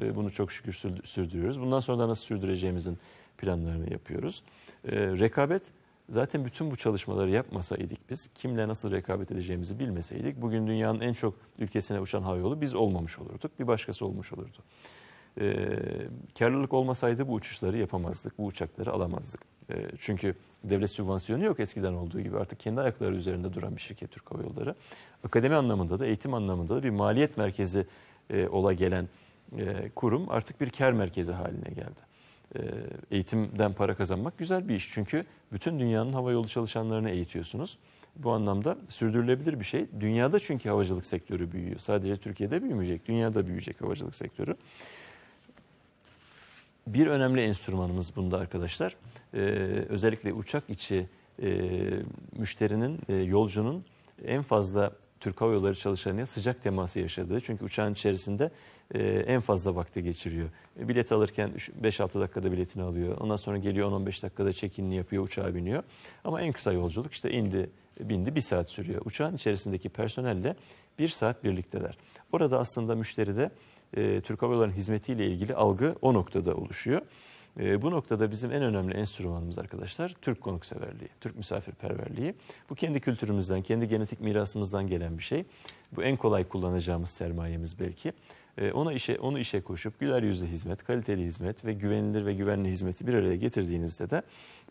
e, bunu çok şükür sür- sürdürüyoruz. Bundan sonra da nasıl sürdüreceğimizin planlarını yapıyoruz. E, rekabet zaten bütün bu çalışmaları yapmasaydık biz kimle nasıl rekabet edeceğimizi bilmeseydik bugün dünyanın en çok ülkesine uçan havayolu biz olmamış olurduk. Bir başkası olmuş olurdu. E, karlılık olmasaydı bu uçuşları yapamazdık, bu uçakları alamazdık. E, çünkü devlet sübvansiyonu yok eskiden olduğu gibi artık kendi ayakları üzerinde duran bir şirket Türk Hava Yolları. Akademi anlamında da eğitim anlamında da bir maliyet merkezi e, ola gelen e, kurum artık bir kar merkezi haline geldi. E, eğitimden para kazanmak güzel bir iş çünkü bütün dünyanın hava yolu çalışanlarını eğitiyorsunuz. Bu anlamda sürdürülebilir bir şey. Dünyada çünkü havacılık sektörü büyüyor. Sadece Türkiye'de büyümeyecek, dünyada büyüyecek havacılık sektörü. Bir önemli enstrümanımız bunda arkadaşlar. Ee, özellikle uçak içi e, müşterinin, e, yolcunun en fazla Türk Hava Yolları çalışanıyla sıcak teması yaşadığı. Çünkü uçağın içerisinde e, en fazla vakti geçiriyor. E, bilet alırken 5-6 dakikada biletini alıyor. Ondan sonra geliyor 10-15 dakikada check-in'ini yapıyor, uçağa biniyor. Ama en kısa yolculuk işte indi, bindi bir saat sürüyor. Uçağın içerisindeki personelle bir saat birlikteler. Orada aslında müşteride e, Türk Hava Yolları'nın hizmetiyle ilgili algı o noktada oluşuyor. E, bu noktada bizim en önemli enstrümanımız arkadaşlar Türk konukseverliği, Türk misafirperverliği. Bu kendi kültürümüzden, kendi genetik mirasımızdan gelen bir şey. Bu en kolay kullanacağımız sermayemiz belki. E, ona işe onu işe koşup güler yüzlü hizmet, kaliteli hizmet ve güvenilir ve güvenli hizmeti bir araya getirdiğinizde de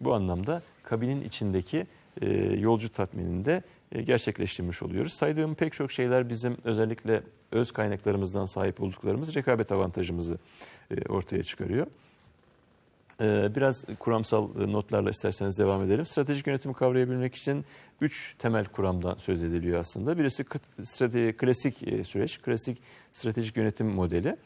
bu anlamda kabinin içindeki e, yolcu tatmininde e, gerçekleştirmiş oluyoruz. Saydığım pek çok şeyler bizim özellikle öz kaynaklarımızdan sahip olduklarımız rekabet avantajımızı e, ortaya çıkarıyor. E, Biraz kuramsal e, notlarla isterseniz devam edelim. Stratejik yönetimi kavrayabilmek için üç temel kuramdan söz ediliyor aslında. Birisi klasik e, süreç, klasik stratejik yönetim modeli.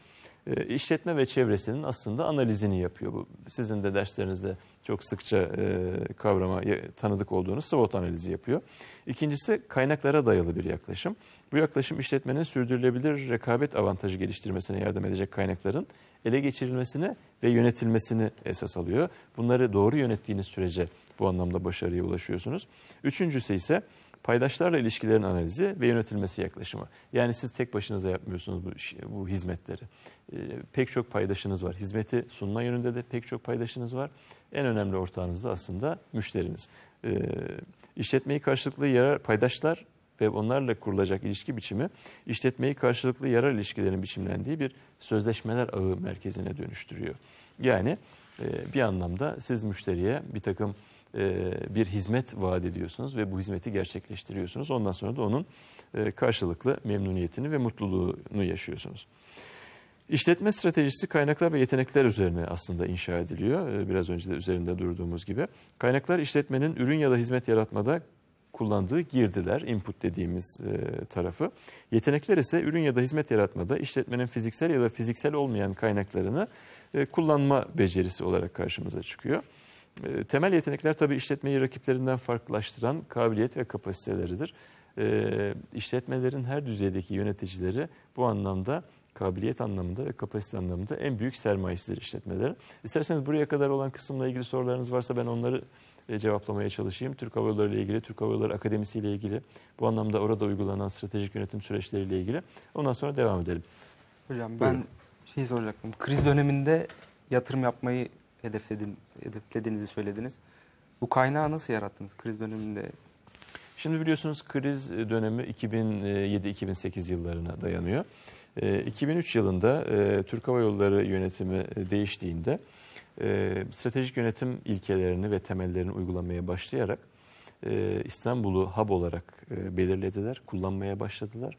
E, İşletme ve çevresinin aslında analizini yapıyor. Bu sizin de derslerinizde çok sıkça e, kavrama tanıdık olduğunuz SWOT analizi yapıyor. İkincisi kaynaklara dayalı bir yaklaşım. Bu yaklaşım işletmenin sürdürülebilir rekabet avantajı geliştirmesine yardım edecek kaynakların ele geçirilmesine ve yönetilmesini esas alıyor. Bunları doğru yönettiğiniz sürece bu anlamda başarıya ulaşıyorsunuz. Üçüncüsü ise paydaşlarla ilişkilerin analizi ve yönetilmesi yaklaşımı. Yani siz tek başınıza yapmıyorsunuz bu, bu hizmetleri. Ee, pek çok paydaşınız var. Hizmeti sunma yönünde de pek çok paydaşınız var. En önemli ortağınız da aslında müşteriniz. Ee, işletmeyi karşılıklı yarar paydaşlar ve onlarla kurulacak ilişki biçimi işletmeyi karşılıklı yarar ilişkilerin biçimlendiği bir sözleşmeler ağı merkezine dönüştürüyor. Yani e, bir anlamda siz müşteriye bir takım e, bir hizmet vaat ediyorsunuz ve bu hizmeti gerçekleştiriyorsunuz. Ondan sonra da onun e, karşılıklı memnuniyetini ve mutluluğunu yaşıyorsunuz. İşletme stratejisi kaynaklar ve yetenekler üzerine aslında inşa ediliyor. Biraz önce de üzerinde durduğumuz gibi. Kaynaklar işletmenin ürün ya da hizmet yaratmada kullandığı girdiler, input dediğimiz e, tarafı. Yetenekler ise ürün ya da hizmet yaratmada işletmenin fiziksel ya da fiziksel olmayan kaynaklarını e, kullanma becerisi olarak karşımıza çıkıyor. E, Temel yetenekler tabii işletmeyi rakiplerinden farklılaştıran kabiliyet ve kapasiteleridir. E, işletmelerin her düzeydeki yöneticileri bu anlamda kabiliyet anlamında ve kapasite anlamında en büyük sermayesidir işletmelerin. İsterseniz buraya kadar olan kısımla ilgili sorularınız varsa ben onları e, cevaplamaya çalışayım. Türk Hava Yolları ile ilgili, Türk Hava Yolları Akademisi ile ilgili, bu anlamda orada uygulanan stratejik yönetim süreçleriyle ilgili. Ondan sonra devam edelim. Hocam ben Buyurun. şey soracaktım. Kriz döneminde yatırım yapmayı hedefledin, hedeflediğinizi söylediniz. Bu kaynağı nasıl yarattınız kriz döneminde? Şimdi biliyorsunuz kriz dönemi 2007-2008 yıllarına dayanıyor. E, 2003 yılında e, Türk Hava Yolları yönetimi e, değiştiğinde e, stratejik yönetim ilkelerini ve temellerini uygulamaya başlayarak e, İstanbul'u hub olarak e, belirlediler, kullanmaya başladılar.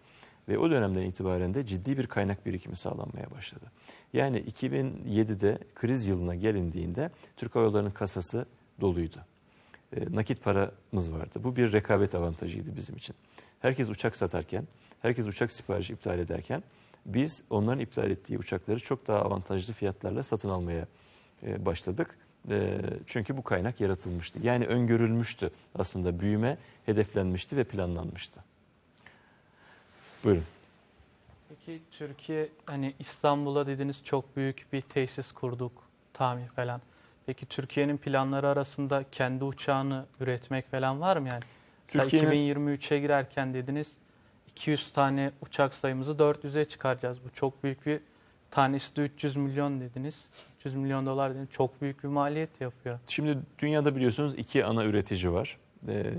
Ve o dönemden itibaren de ciddi bir kaynak birikimi sağlanmaya başladı. Yani 2007'de kriz yılına gelindiğinde Türk Hava Yolları'nın kasası doluydu. E, nakit paramız vardı. Bu bir rekabet avantajıydı bizim için. Herkes uçak satarken, herkes uçak siparişi iptal ederken biz onların iptal ettiği uçakları çok daha avantajlı fiyatlarla satın almaya e, başladık. E, Çünkü bu kaynak yaratılmıştı. Yani öngörülmüştü aslında büyüme hedeflenmişti ve planlanmıştı. Buyurun. Peki Türkiye hani İstanbul'a dediniz çok büyük bir tesis kurduk, tamir falan. Peki Türkiye'nin planları arasında kendi uçağını üretmek falan var mı yani? Türkiye'nin- 2023'e girerken dediniz 200 tane uçak sayımızı 400'e çıkaracağız. Bu çok büyük bir tanesi de 300 milyon dediniz. 300 milyon dolar dediniz. Çok büyük bir maliyet yapıyor. Şimdi dünyada biliyorsunuz iki ana üretici var. Ee,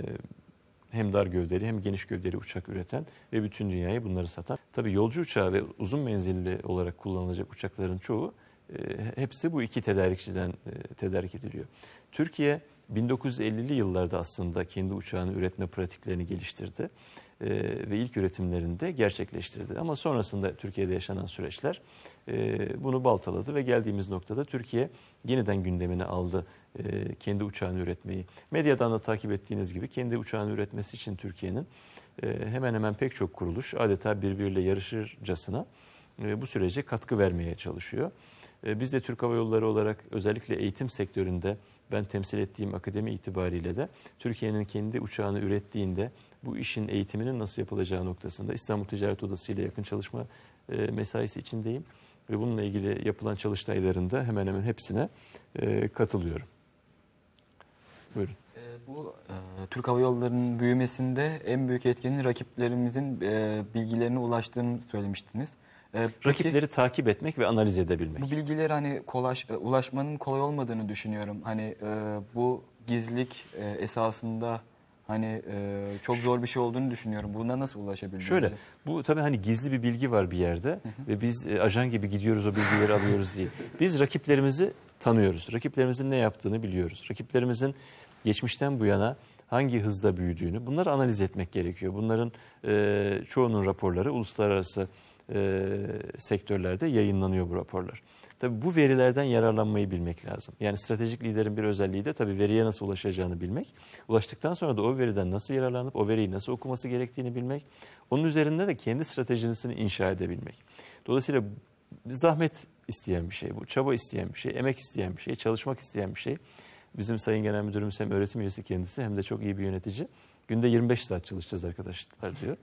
hem dar gövdeli hem geniş gövdeli uçak üreten ve bütün dünyaya bunları satan. Tabii yolcu uçağı ve uzun menzilli olarak kullanılacak uçakların çoğu e, hepsi bu iki tedarikçiden e, tedarik ediliyor. Türkiye 1950'li yıllarda aslında kendi uçağını üretme pratiklerini geliştirdi e, ve ilk üretimlerini de gerçekleştirdi. Ama sonrasında Türkiye'de yaşanan süreçler e, bunu baltaladı ve geldiğimiz noktada Türkiye yeniden gündemine aldı e, kendi uçağını üretmeyi. Medyadan da takip ettiğiniz gibi kendi uçağını üretmesi için Türkiye'nin hemen hemen pek çok kuruluş adeta birbiriyle yarışırcasına bu sürece katkı vermeye çalışıyor. Biz de Türk Hava Yolları olarak özellikle eğitim sektöründe ben temsil ettiğim akademi itibariyle de Türkiye'nin kendi uçağını ürettiğinde bu işin eğitiminin nasıl yapılacağı noktasında İstanbul Ticaret Odası ile yakın çalışma e, mesaisi içindeyim. Ve bununla ilgili yapılan çalıştaylarında hemen hemen hepsine e, katılıyorum. Buyurun. Ee, Bu e, Türk Hava Yolları'nın büyümesinde en büyük etkenin rakiplerimizin e, bilgilerine ulaştığını söylemiştiniz. E, peki, Rakipleri takip etmek ve analiz edebilmek. bu bilgiler hani kolaş, ulaşmanın kolay olmadığını düşünüyorum. Hani e, bu gizlilik e, esasında hani e, çok zor bir şey olduğunu düşünüyorum. Buna nasıl ulaşabiliriz? Şöyle, bu tabii hani gizli bir bilgi var bir yerde ve biz e, ajan gibi gidiyoruz o bilgileri alıyoruz değil. Biz rakiplerimizi tanıyoruz. Rakiplerimizin ne yaptığını biliyoruz. Rakiplerimizin geçmişten bu yana hangi hızda büyüdüğünü bunları analiz etmek gerekiyor. Bunların e, çoğunun raporları uluslararası e, sektörlerde yayınlanıyor bu raporlar. Tabii bu verilerden yararlanmayı bilmek lazım. Yani stratejik liderin bir özelliği de tabii veriye nasıl ulaşacağını bilmek. Ulaştıktan sonra da o veriden nasıl yararlanıp o veriyi nasıl okuması gerektiğini bilmek. Onun üzerinde de kendi stratejisini inşa edebilmek. Dolayısıyla zahmet isteyen bir şey bu. Çaba isteyen bir şey, emek isteyen bir şey, çalışmak isteyen bir şey. Bizim Sayın Genel Müdürümüz hem öğretim üyesi kendisi hem de çok iyi bir yönetici. Günde 25 saat çalışacağız arkadaşlar diyor.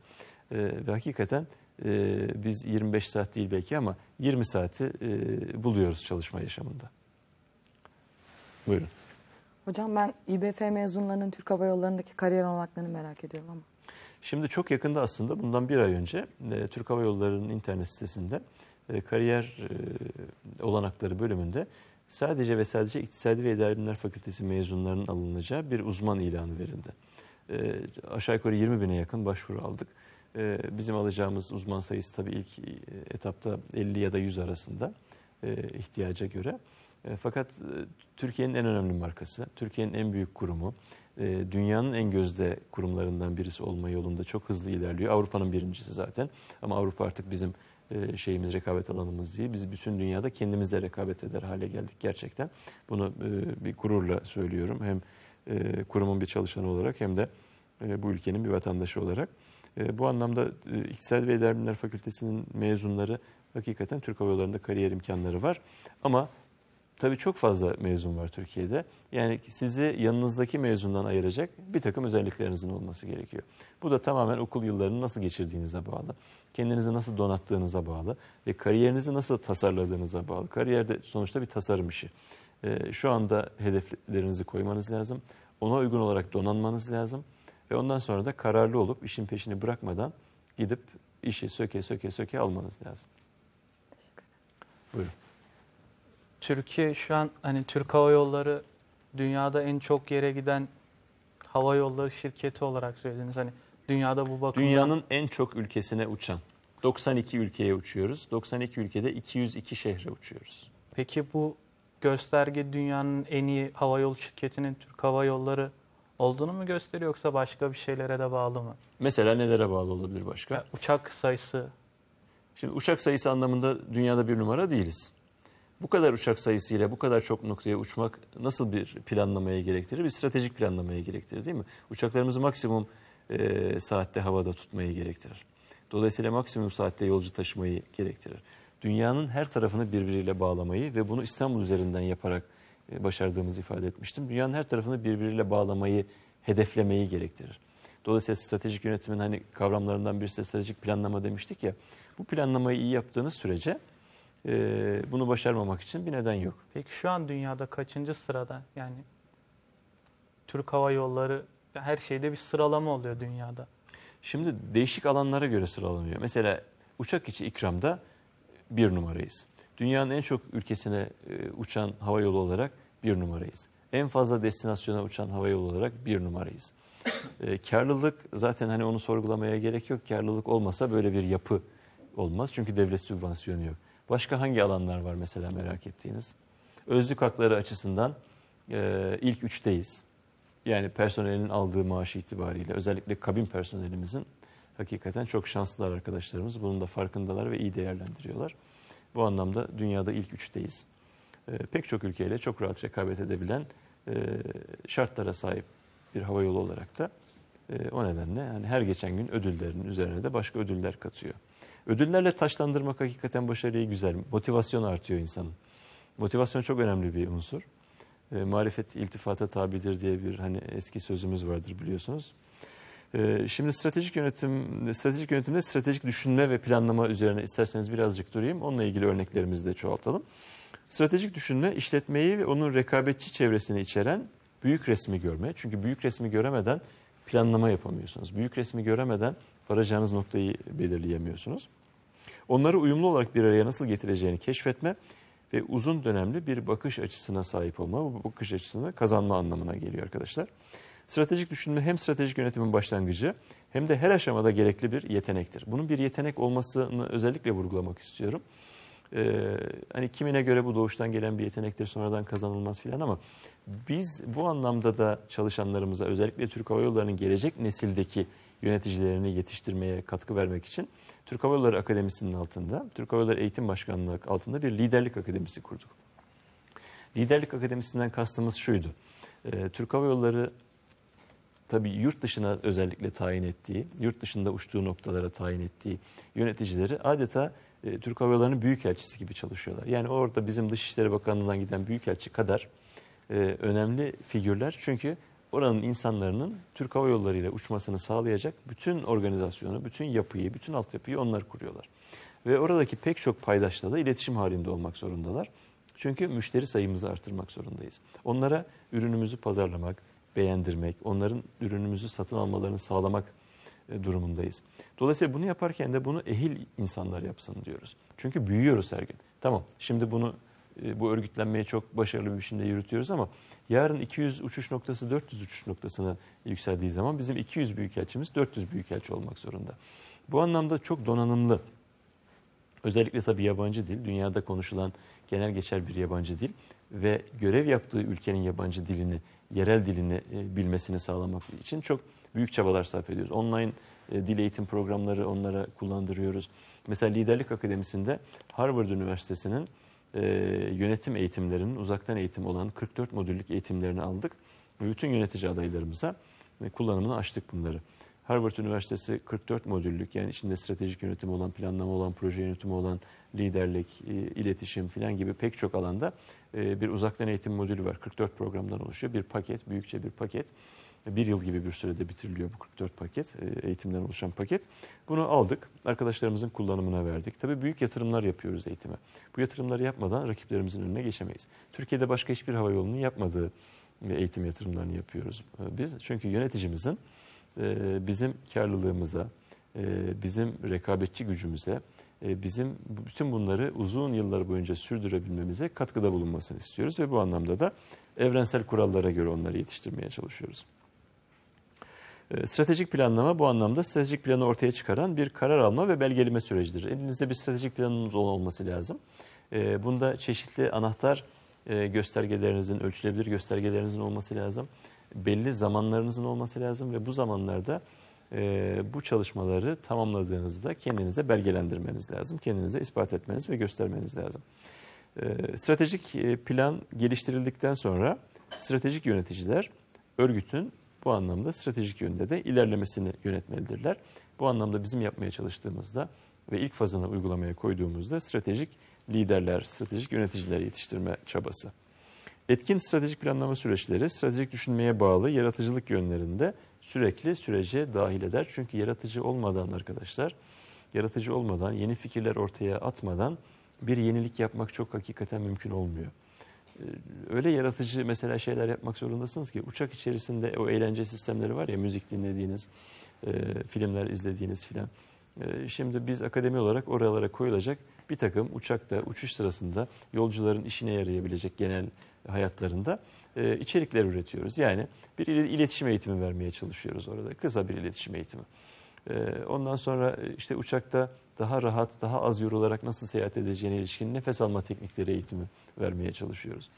Ee, ve hakikaten e, biz 25 saat değil belki ama 20 saati e, buluyoruz çalışma yaşamında. Buyurun. Hocam ben İBF mezunlarının Türk Hava Yolları'ndaki kariyer olanaklarını merak ediyorum ama. Şimdi çok yakında aslında bundan bir ay önce e, Türk Hava Yolları'nın internet sitesinde e, kariyer e, olanakları bölümünde sadece ve sadece İktisadi ve İdari Bilimler Fakültesi mezunlarının alınacağı bir uzman ilanı verildi. E, aşağı yukarı 20 bine yakın başvuru aldık. E, bizim alacağımız uzman sayısı tabii ilk e, etapta 50 ya da 100 arasında e, ihtiyaca göre. E, fakat e, Türkiye'nin en önemli markası, Türkiye'nin en büyük kurumu, dünyanın en gözde kurumlarından birisi olma yolunda çok hızlı ilerliyor. Avrupa'nın birincisi zaten ama Avrupa artık bizim şeyimiz, rekabet alanımız değil. Biz bütün dünyada kendimizle rekabet eder hale geldik gerçekten. Bunu bir gururla söylüyorum. Hem e, kurumun bir çalışanı olarak hem de bu ülkenin bir vatandaşı olarak. E, bu anlamda e, İktisadi ve İdari Bilimler Fakültesi'nin mezunları hakikaten Türk Hava Yolları'nda kariyer imkanları var. Ama tabii çok fazla mezun var Türkiye'de. Yani sizi yanınızdaki mezundan ayıracak bir takım özelliklerinizin olması gerekiyor. Bu da tamamen okul yıllarını nasıl geçirdiğinize bağlı. Kendinizi nasıl donattığınıza bağlı ve kariyerinizi nasıl tasarladığınıza bağlı. Kariyer de sonuçta bir tasarım işi. Ee, şu anda hedeflerinizi koymanız lazım. Ona uygun olarak donanmanız lazım. Ve ondan sonra da kararlı olup işin peşini bırakmadan gidip işi söke söke söke almanız lazım. Buyurun. Türkiye şu an hani Türk Hava Yolları dünyada en çok yere giden hava yolları şirketi olarak söylediniz. Hani dünyada bu bakımdan Dünyanın en çok ülkesine uçan. 92 ülkeye uçuyoruz. 92 ülkede 202 şehre uçuyoruz. Peki bu gösterge dünyanın en iyi hava yolu şirketinin Türk Hava Yolları olduğunu mu gösteriyor yoksa başka bir şeylere de bağlı mı? Mesela nelere bağlı olabilir başka? Ya uçak sayısı Şimdi uçak sayısı anlamında dünyada bir numara değiliz. Bu kadar uçak sayısıyla bu kadar çok noktaya uçmak nasıl bir planlamaya gerektirir? Bir stratejik planlamaya gerektirir değil mi? Uçaklarımızı maksimum e, saatte havada tutmayı gerektirir. Dolayısıyla maksimum saatte yolcu taşımayı gerektirir. Dünyanın her tarafını birbiriyle bağlamayı ve bunu İstanbul üzerinden yaparak başardığımızı ifade etmiştim. Dünyanın her tarafını birbiriyle bağlamayı, hedeflemeyi gerektirir. Dolayısıyla stratejik yönetimin hani kavramlarından birisi stratejik planlama demiştik ya. Bu planlamayı iyi yaptığınız sürece e, bunu başarmamak için bir neden yok. Peki şu an dünyada kaçıncı sırada? Yani Türk Hava Yolları her şeyde bir sıralama oluyor dünyada. Şimdi değişik alanlara göre sıralanıyor. Mesela uçak içi ikramda bir numarayız. Dünyanın en çok ülkesine e, uçan hava yolu olarak bir numarayız. En fazla destinasyona uçan hava yolu olarak bir numarayız. E, karlılık zaten hani onu sorgulamaya gerek yok. Karlılık olmasa böyle bir yapı olmaz. Çünkü devlet sübvansiyonu yok. Başka hangi alanlar var mesela merak ettiğiniz? Özlük hakları açısından e, ilk üçteyiz. Yani personelin aldığı maaş itibariyle özellikle kabin personelimizin hakikaten çok şanslılar arkadaşlarımız. Bunun da farkındalar ve iyi değerlendiriyorlar. Bu anlamda dünyada ilk üçteyiz. E, pek çok ülkeyle çok rahat rekabet edebilen e, şartlara sahip bir hava yolu olarak da e, o nedenle yani her geçen gün ödüllerinin üzerine de başka ödüller katıyor. Ödüllerle taşlandırmak hakikaten başarıyı güzel. Motivasyon artıyor insanın. Motivasyon çok önemli bir unsur. E, marifet iltifata tabidir diye bir hani eski sözümüz vardır biliyorsunuz. E, şimdi stratejik yönetim, stratejik yönetimde stratejik düşünme ve planlama üzerine isterseniz birazcık durayım. Onunla ilgili örneklerimizi de çoğaltalım. Stratejik düşünme işletmeyi ve onun rekabetçi çevresini içeren büyük resmi görme. Çünkü büyük resmi göremeden planlama yapamıyorsunuz. Büyük resmi göremeden varacağınız noktayı belirleyemiyorsunuz. Onları uyumlu olarak bir araya nasıl getireceğini keşfetme ve uzun dönemli bir bakış açısına sahip olma. Bu bakış açısını kazanma anlamına geliyor arkadaşlar. Stratejik düşünme hem stratejik yönetimin başlangıcı hem de her aşamada gerekli bir yetenektir. Bunun bir yetenek olmasını özellikle vurgulamak istiyorum. Ee, hani kimine göre bu doğuştan gelen bir yetenektir sonradan kazanılmaz filan ama biz bu anlamda da çalışanlarımıza özellikle Türk Hava Yolları'nın gelecek nesildeki yöneticilerini yetiştirmeye katkı vermek için Türk Hava Yolları Akademisi'nin altında, Türk Hava Yolları Eğitim Başkanlığı altında bir liderlik akademisi kurduk. Liderlik akademisinden kastımız şuydu. Ee, Türk Hava Yolları tabii yurt dışına özellikle tayin ettiği, yurt dışında uçtuğu noktalara tayin ettiği yöneticileri adeta e, Türk Hava Yolları'nın büyükelçisi gibi çalışıyorlar. Yani orada bizim Dışişleri Bakanlığı'ndan giden büyükelçi kadar e, önemli figürler. Çünkü oranın insanların Türk Hava Yolları ile uçmasını sağlayacak bütün organizasyonu, bütün yapıyı, bütün altyapıyı onlar kuruyorlar. Ve oradaki pek çok paydaşla da iletişim halinde olmak zorundalar. Çünkü müşteri sayımızı artırmak zorundayız. Onlara ürünümüzü pazarlamak, beğendirmek, onların ürünümüzü satın almalarını sağlamak e, durumundayız. Dolayısıyla bunu yaparken de bunu ehil insanlar yapsın diyoruz. Çünkü büyüyoruz her gün. Tamam şimdi bunu e, bu örgütlenmeyi çok başarılı bir biçimde yürütüyoruz ama yarın 200 uçuş noktası 400 uçuş noktasına yükseldiği zaman bizim 200 büyükelçimiz 400 büyükelçi olmak zorunda. Bu anlamda çok donanımlı özellikle tabii yabancı dil dünyada konuşulan genel geçer bir yabancı dil ve görev yaptığı ülkenin yabancı dilini yerel dilini e, bilmesini sağlamak için çok büyük çabalar sarf ediyoruz. Online e, dil eğitim programları onlara kullandırıyoruz. Mesela Liderlik Akademisi'nde Harvard Üniversitesi'nin e, yönetim eğitimlerinin uzaktan eğitim olan 44 modüllük eğitimlerini aldık. Ve bütün yönetici adaylarımıza kullanımını açtık bunları. Harvard Üniversitesi 44 modüllük yani içinde stratejik yönetim olan, planlama olan, proje yönetimi olan, liderlik, e, iletişim filan gibi pek çok alanda e, bir uzaktan eğitim modülü var. 44 programdan oluşuyor. Bir paket, büyükçe bir paket. Bir yıl gibi bir sürede bitiriliyor bu 44 paket, e, eğitimden oluşan paket. Bunu aldık, arkadaşlarımızın kullanımına verdik. Tabii büyük yatırımlar yapıyoruz eğitime. Bu yatırımları yapmadan rakiplerimizin önüne geçemeyiz. Türkiye'de başka hiçbir hava yolunun yapmadığı eğitim yatırımlarını yapıyoruz biz. Çünkü yöneticimizin bizim karlılığımıza, bizim rekabetçi gücümüze, bizim bütün bunları uzun yıllar boyunca sürdürebilmemize katkıda bulunmasını istiyoruz ve bu anlamda da evrensel kurallara göre onları yetiştirmeye çalışıyoruz. Stratejik planlama bu anlamda stratejik planı ortaya çıkaran bir karar alma ve belgeleme sürecidir. Elinizde bir stratejik planınız olması lazım. Bunda çeşitli anahtar göstergelerinizin, ölçülebilir göstergelerinizin olması lazım. Belli zamanlarınızın olması lazım ve bu zamanlarda bu çalışmaları tamamladığınızda kendinize belgelendirmeniz lazım. Kendinize ispat etmeniz ve göstermeniz lazım. Stratejik plan geliştirildikten sonra stratejik yöneticiler örgütün bu anlamda stratejik yönde de ilerlemesini yönetmelidirler. Bu anlamda bizim yapmaya çalıştığımızda ve ilk fazını uygulamaya koyduğumuzda stratejik liderler, stratejik yöneticiler yetiştirme çabası. Etkin stratejik planlama süreçleri stratejik düşünmeye bağlı yaratıcılık yönlerinde sürekli sürece dahil eder. Çünkü yaratıcı olmadan arkadaşlar, yaratıcı olmadan, yeni fikirler ortaya atmadan bir yenilik yapmak çok hakikaten mümkün olmuyor. Öyle yaratıcı mesela şeyler yapmak zorundasınız ki uçak içerisinde o eğlence sistemleri var ya müzik dinlediğiniz, filmler izlediğiniz filan. Şimdi biz akademi olarak oralara koyulacak bir takım uçakta uçuş sırasında yolcuların işine yarayabilecek genel hayatlarında e, içerikler üretiyoruz. Yani bir il- iletişim eğitimi vermeye çalışıyoruz orada. Kısa bir iletişim eğitimi. E, ondan sonra e, işte uçakta daha rahat, daha az yorularak nasıl seyahat edeceğine ilişkin nefes alma teknikleri eğitimi vermeye çalışıyoruz.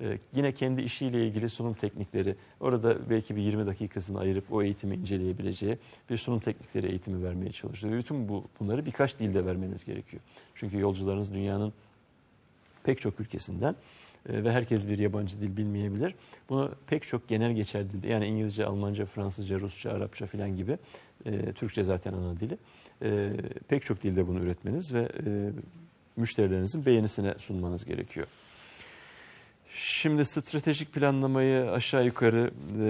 Ee, yine kendi işiyle ilgili sunum teknikleri, orada belki bir 20 dakikasını ayırıp o eğitimi inceleyebileceği bir sunum teknikleri eğitimi vermeye çalışıyor. Ve bütün bu bunları birkaç dilde vermeniz gerekiyor. Çünkü yolcularınız dünyanın pek çok ülkesinden ve herkes bir yabancı dil bilmeyebilir. Bunu pek çok genel geçer dilde yani İngilizce, Almanca, Fransızca, Rusça, Arapça filan gibi e, Türkçe zaten ana dili. E, pek çok dilde bunu üretmeniz ve e, müşterilerinizin beğenisine sunmanız gerekiyor. Şimdi stratejik planlamayı aşağı yukarı e,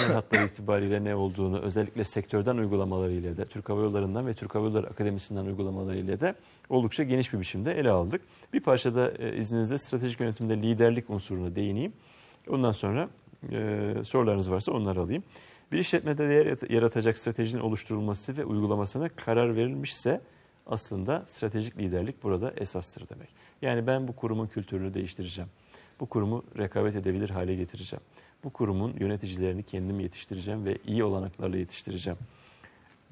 genel hatlar itibariyle ne olduğunu özellikle sektörden uygulamalarıyla da Türk Hava Yolları'ndan ve Türk Hava Yolları Akademisi'nden uygulamalarıyla da oldukça geniş bir biçimde ele aldık. Bir parçada e, izninizle stratejik yönetimde liderlik unsuruna değineyim. Ondan sonra e, sorularınız varsa onları alayım. Bir işletmede değer yaratacak stratejinin oluşturulması ve uygulamasına karar verilmişse aslında stratejik liderlik burada esastır demek. Yani ben bu kurumun kültürünü değiştireceğim. Bu kurumu rekabet edebilir hale getireceğim. Bu kurumun yöneticilerini kendim yetiştireceğim ve iyi olanaklarla yetiştireceğim.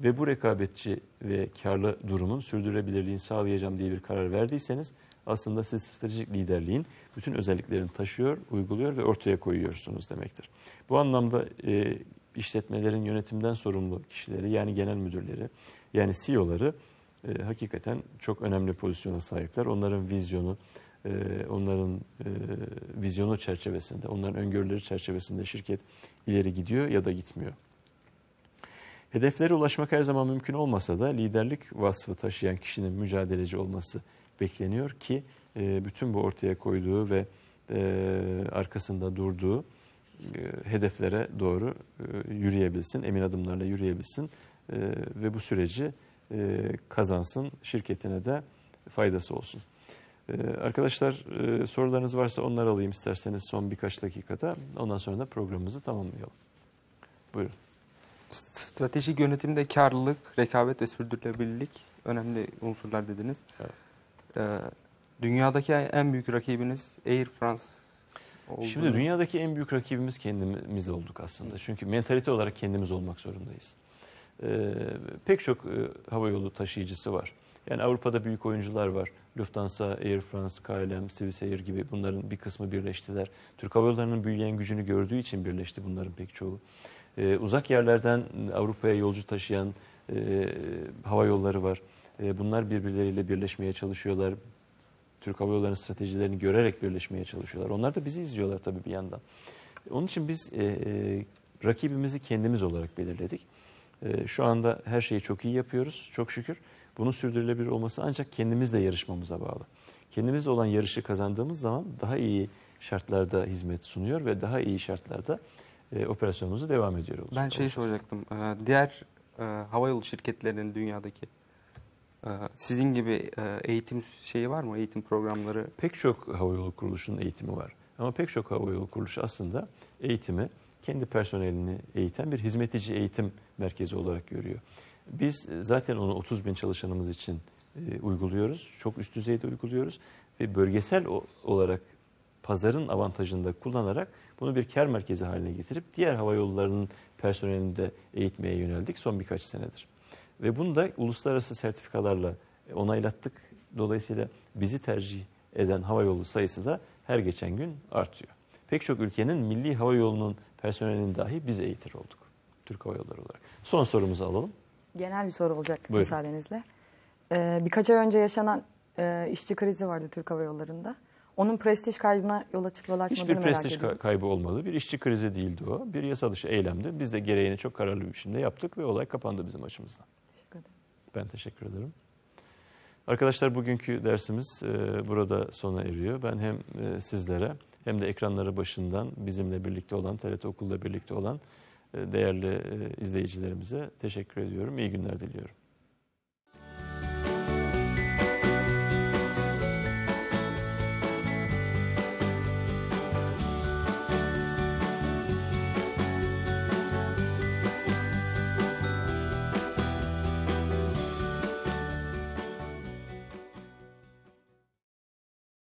Ve bu rekabetçi ve karlı durumun sürdürülebilirliğini sağlayacağım diye bir karar verdiyseniz aslında siz stratejik liderliğin bütün özelliklerini taşıyor, uyguluyor ve ortaya koyuyorsunuz demektir. Bu anlamda e, işletmelerin yönetimden sorumlu kişileri yani genel müdürleri yani CEO'ları e, hakikaten çok önemli pozisyona sahipler. Onların vizyonu, e, onların e, vizyonu çerçevesinde, onların öngörüleri çerçevesinde şirket ileri gidiyor ya da gitmiyor. Hedeflere ulaşmak her zaman mümkün olmasa da liderlik vasfı taşıyan kişinin mücadeleci olması bekleniyor ki e, bütün bu ortaya koyduğu ve e, arkasında durduğu e, hedeflere doğru e, yürüyebilsin, emin adımlarla yürüyebilsin e, ve bu süreci e, kazansın, şirketine de faydası olsun. E, Arkadaşlar e, sorularınız varsa onları alayım isterseniz son birkaç dakikada. Ondan sonra da programımızı tamamlayalım. Buyurun. Stratejik yönetimde karlılık, rekabet ve sürdürülebilirlik önemli unsurlar dediniz. Evet. Ee, dünyadaki en büyük rakibiniz Air France oldu. Şimdi dünyadaki en büyük rakibimiz kendimiz olduk aslında. Çünkü mentalite olarak kendimiz olmak zorundayız. Ee, pek çok e, havayolu taşıyıcısı var. Yani Avrupa'da büyük oyuncular var. Lufthansa, Air France, KLM, Swissair gibi bunların bir kısmı birleştiler. Türk Hava Yolları'nın büyüyen gücünü gördüğü için birleşti bunların pek çoğu. Ee, uzak yerlerden Avrupa'ya yolcu taşıyan e, hava yolları var. E, bunlar birbirleriyle birleşmeye çalışıyorlar. Türk Hava Yolları'nın stratejilerini görerek birleşmeye çalışıyorlar. Onlar da bizi izliyorlar tabii bir yandan. Onun için biz e, e, rakibimizi kendimiz olarak belirledik. E, şu anda her şeyi çok iyi yapıyoruz çok şükür. Bunun sürdürülebilir olması ancak kendimizle yarışmamıza bağlı. Kendimizle olan yarışı kazandığımız zaman daha iyi şartlarda hizmet sunuyor ve daha iyi şartlarda e, operasyonumuzu devam ediyor olacak. Ben şey olacağız. soracaktım. Ee, diğer e, havayolu şirketlerinin dünyadaki e, sizin gibi e, eğitim şeyi var mı? Eğitim programları Pek çok havayolu kuruluşunun eğitimi var. Ama pek çok havayolu kuruluşu aslında eğitimi kendi personelini eğiten bir hizmetici eğitim merkezi olarak görüyor. Biz zaten onu 30 bin çalışanımız için e, uyguluyoruz. Çok üst düzeyde uyguluyoruz. Ve bölgesel olarak pazarın avantajını da kullanarak bunu bir kar merkezi haline getirip diğer havayollarının personelini de eğitmeye yöneldik son birkaç senedir. Ve bunu da uluslararası sertifikalarla onaylattık. Dolayısıyla bizi tercih eden havayolu sayısı da her geçen gün artıyor. Pek çok ülkenin milli havayolunun personelini dahi biz eğitir olduk. Türk Hava Yolları olarak. Son sorumuzu alalım. Genel bir soru olacak Buyurun. müsaadenizle. Ee, birkaç ay önce yaşanan e, işçi krizi vardı Türk Hava Yolları'nda. Onun prestij kaybına yol açıp yol açmadığını Hiçbir merak prestij ediyorum. ka- kaybı olmadı. Bir işçi krizi değildi o. Bir yasa dışı eylemdi. Biz de gereğini çok kararlı bir biçimde yaptık ve olay kapandı bizim açımızdan. Teşekkür ederim. Ben teşekkür ederim. Arkadaşlar bugünkü dersimiz e, burada sona eriyor. Ben hem e, sizlere hem de ekranları başından bizimle birlikte olan, TRT Okul'la birlikte olan değerli e, izleyicilerimize teşekkür ediyorum. İyi günler diliyorum.